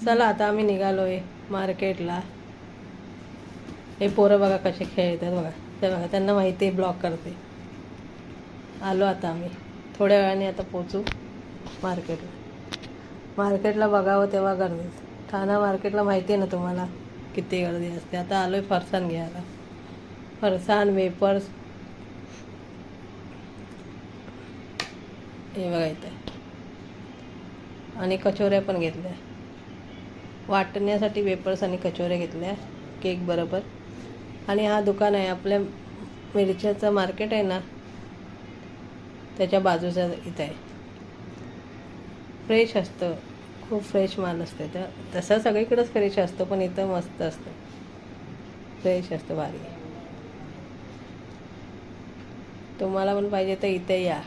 चला आता आम्ही निघालोय मार्केटला. हे पोरं बघा कसे खेळतात बघा. ते बघा त्यांना माहिती आहे ब्लॉक करते. आलो आता आम्ही. थोड्या वेळाने आता पोचू मार्केटला. मार्केटला बघावं तेव्हा गर्दी. ठाणा मार्केटला माहिती आहे ना तुम्हाला किती गर्दी असते. आता आलोय फरसाण घ्यायला. फरसाण वेपर्स. हे बघा इथे. आणि कचोऱ्या पण घेतल्या. वाटण्यासाठी वेपर्स आणि कचोऱ्या घेतल्या केक बरोबर. आणि हा दुकान आहे आपल्या मिरच्याचं मार्केट आहे ना त्याच्या बाजूचा इथं आहे. फ्रेश असतं खूप फ्रेश माल असते तर तसं सगळीकडंच फ्रेश असतो पण इथं मस्त असतं. फ्रेश असतं भारी. तुम्हाला पण पाहिजे तर इथे या.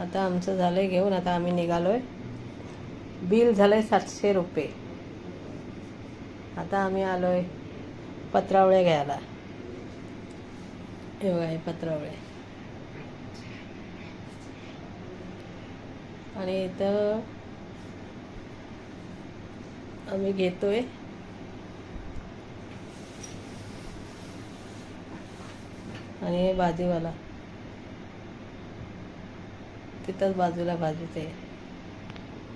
आता आमचं झालंय घेऊन आता आम्ही निघालोय. बिल झालंय सातशे रुपये. आता आम्ही आलोय पत्रावळे घ्यायला. हे बघा हे पत्रावळे. आणि इथं आम्ही घेतोय. आणि हे भाजीवाला तिथंच बाजूला भाजीचे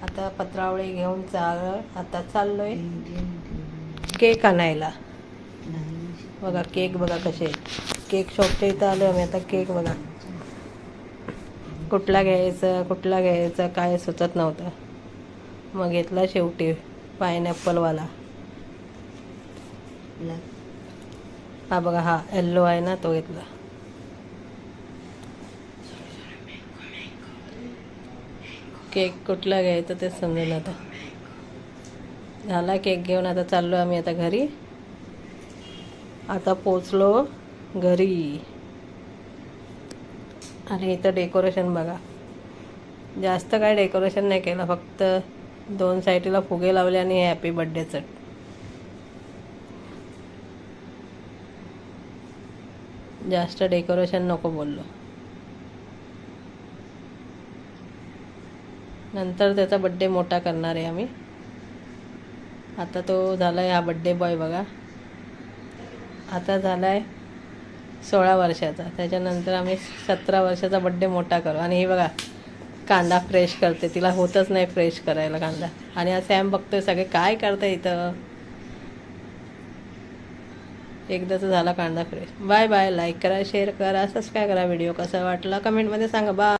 आता पत्रावळी घेऊन चाल आता चाललोय. केक आणायला. बघा केक बघा कसे केक शॉपच्या इथं आलो आम्ही आता केक बघा. कुठला घ्यायचा कुठला घ्यायचा काय सुचत नव्हतं. मग घेतला शेवटी पायनॅपलवाला हा बघा हा येल्लो आहे ना तो घेतला. केक कुठला घ्यायचा तेच समजेल आता. झाला केक घेऊन आता चाललो आम्ही आता घरी. आता पोचलो घरी. आणि इथं डेकोरेशन बघा. जास्त काय डेकोरेशन नाही केलं फक्त दोन साईडला फुगे लावले आणि हॅपी बड्डेचं जास्त डेकोरेशन नको बोललो. नंतर त्याचा बड्डे मोठा करणार आहे आम्ही. आता तो झाला आहे हा बड्डे बॉय बघा. आता झाला आहे सोळा वर्षाचा. त्याच्यानंतर आम्ही सतरा वर्षाचा बड्डे मोठा करू. आणि हे बघा कांदा फ्रेश करते. तिला होतच नाही फ्रेश करायला कांदा. आणि हा सॅम बघतोय सगळे काय करतं इथं? एकदाचा झाला कांदा फ्रेश बाय बाय लाईक करा शेअर करा सबस्क्राईब करा. व्हिडिओ कसा वाटला? कमेंटमध्ये सांगा. बाय